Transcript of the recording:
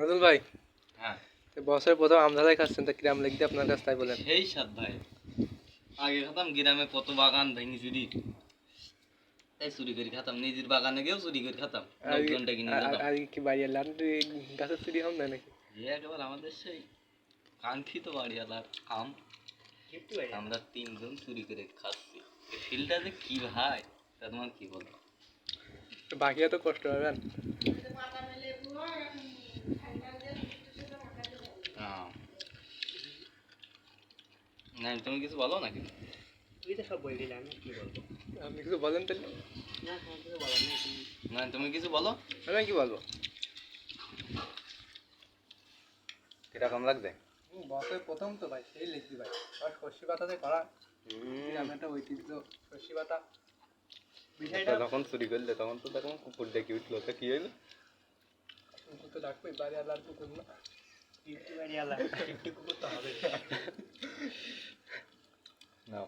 নজরুল ভাই হ্যাঁ। তো বছরের প্রথম আমদাদাই খাচ্ছেন তো কিরাম লিখতে আপনার কাছে তাই বলেন। সেই সাত ভাই। আগে খেতাম গ্রামে কত বাগান ভেঙে চুরি। এই চুরি করে খেতাম নিজের বাগানে গিয়েও চুরি করে খেতাম লোকজনটা কিনে আর কি বাড়ি এলাম গাছের চুরি হম না নাকি? একেবারে আমাদের সেই কাঙ্ক্ষিত বাড়িওয়ালার আম। আমরা তিনজন চুরি করে খাচ্ছি। ফিলটা যে কি ভাই তা তোমার কি বলো? তো বাকি এত কষ্ট পাবেন না তুমি কিছু বলো নাকি? আপনি কিছু বলেন তাহলে। না তুমি কিছু বলো। আমি কি বলব? কীরকম লাগবে বছরের প্রথম তো ভাই সেই লিখছি ভাই। আর সর্ষে পাতাতে করা একটা ঐতিহ্য সর্ষে পাতা। বিষয়টা যখন চুরি করলে তখন তো তখন কুকুর ডেকে উঠল তো কি হইল? কুকুর তো ডাকবেই বাড়ি আলার কুকুর না। কুকুর তো হবে। No.